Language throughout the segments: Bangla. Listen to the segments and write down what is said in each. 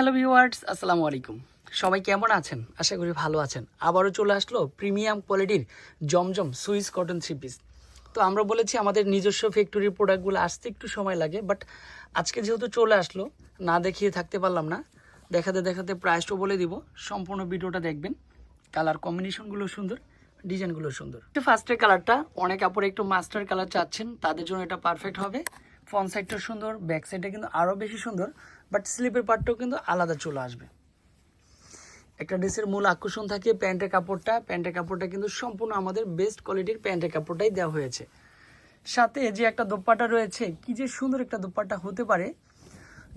হ্যালো ভিউয়ার্স আসসালামু আলাইকুম সবাই কেমন আছেন? আশা করি ভালো আছেন। আবারও চলে আসলো প্রিমিয়াম কোয়ালিটির Zamzam Swiss cotton three piece তো আমরা বলেছি, আমাদের নিজস্ব ফ্যাক্টরির প্রোডাক্টগুলো আসতে একটু সময় লাগে বাট আজকে যেহেতু চলে আসলো, না দেখিয়ে থাকতে পারলাম না। দেখাতে দেখাতে প্রাইসটাও বলে দিব। সম্পূর্ণ ভিডিওটা দেখবেন। কালার কম্বিনেশনগুলো সুন্দর ডিজাইনগুলো সুন্দর। ফার্স্টের কালারটা অনেক কাপড়ে একটু মাস্টার কালার চাচ্ছেন, তাদের জন্য এটা পারফেক্ট হবে। ফ্রন্ট সাইডটা সুন্দর ব্যাক সাইডটা কিন্তু আরও বেশি সুন্দর বাট স্লিপের পার্টটাও কিন্তু আলাদা চলে আসবে। একটা ড্রেসের মূল আকর্ষণ থাকে প্যান্টের কাপড়টা প্যান্টের কাপড়টা কিন্তু সম্পূর্ণ আমাদের বেস্ট কোয়ালিটির প্যান্টের কাপড়টাই দেওয়া হয়েছে। সাথে যে একটা দোপাট্টা রয়েছে, কি যে সুন্দর একটা দোপাট্টা হতে পারে।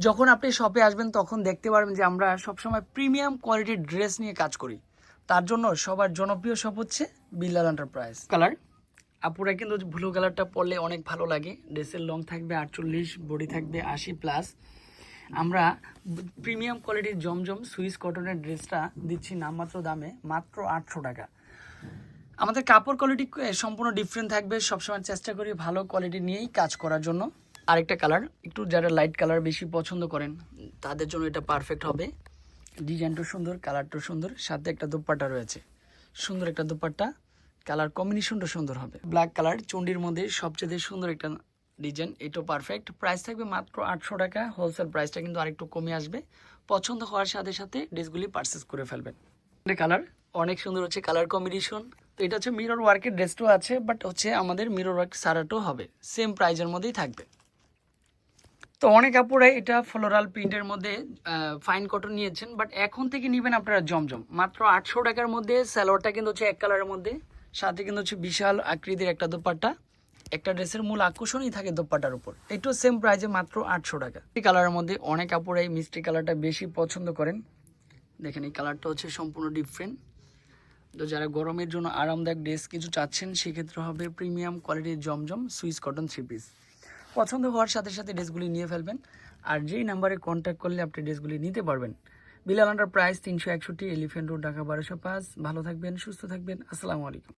যখন আপনি শপে আসবেন, তখন দেখতে পারবেন যে আমরা সবসময় প্রিমিয়াম কোয়ালিটির ড্রেস নিয়ে কাজ করি। তার জন্য সবার জনপ্রিয় শপ হচ্ছে বিল্লাল এন্টারপ্রাইজ কালার আপুরা কিন্তু ব্লু কালারটা পরলে অনেক ভালো লাগে। ড্রেসের লং থাকবে আটচল্লিশ, বডি থাকবে আশি প্লাস আমরা প্রিমিয়াম কোয়ালিটির জমজম সুইস কটনের ড্রেসটা দিচ্ছি নামমাত্র দামে মাত্র আটশো টাকা। আমাদের কাপড় কোয়ালিটি সম্পূর্ণ ডিফারেন্ট থাকবে। সবসময় চেষ্টা করি ভালো কোয়ালিটি নিয়েই কাজ করার জন্য। আরেকটা কালার একটু যারা লাইট কালার বেশি পছন্দ করেন, তাদের জন্য এটা পারফেক্ট হবে। ডিজাইনটাও সুন্দর কালারটাও সুন্দর, সাথে একটা দুপাট্টা রয়েছে। সুন্দর একটা দুপাট্টা। কালার কম্বিনেশনটা সুন্দর হবে। ব্ল্যাক কালার, চন্ডির মধ্যে সবচেয়ে সুন্দর একটা ডিজাইন, এটাও পারফেক্ট প্রাইস থাকবে মাত্র আটশো টাকা হোলসেল প্রাইসটা কিন্তু আরেকটু কমে আসবে। পছন্দ হওয়ার সাথে সাথে ড্রেসগুলি পারচেস করে ফেলবেন। কালার অনেক সুন্দর হচ্ছে, কালার কম্বিনেশন তো এটা হচ্ছে মিরর ওয়ার্কের ড্রেসটাও আছে বাট হচ্ছে আমাদের মিরর ওয়ার্ক সারাটাও হবে। সেম প্রাইজের মধ্যেই থাকবে। তো অনেক আপুরাই এটা ফ্লোরাল প্রিন্টের মধ্যে ফাইন কটন নিয়েছেন বাট এখন থেকে নেবেন আপনারা জমজম। মাত্র আটশো টাকার মধ্যে স্যালোয়ারটা কিন্তু হচ্ছে এক কালারের মধ্যে। সাথে কিন্তু হচ্ছে বিশাল আকৃতির একটা দোপাট্টা। একটা ড্রেসের মূল আকর্ষণই থাকে দোপাট্টার উপর। এটাও সেম প্রাইজে মাত্র আটশো টাকা। এই কালারের মধ্যে অনেক আপুরাই মিষ্টি কালারটা বেশি পছন্দ করেন। দেখেন এই কালারটা হচ্ছে সম্পূর্ণ ডিফারেন্ট তো যারা গরমের জন্য আরামদায়ক ড্রেস কিছু চাচ্ছেন, সেক্ষেত্রে হবে প্রিমিয়াম কোয়ালিটির Zamzam Swiss cotton three piece পছন্দ হওয়ার সাথে সাথে ড্রেসগুলি নিয়ে ফেলবেন। আর যেই নাম্বারে কন্ট্যাক্ট করলে আপনি ড্রেসগুলি নিতে পারবেন। বিলাল আন্ডার প্রাইস তিনশো একষট্টি এলিফেন্ট রোড ঢাকা বারোশো পাঁচ ভালো থাকবেন, সুস্থ থাকবেন। আসসালামু আলাইকুম।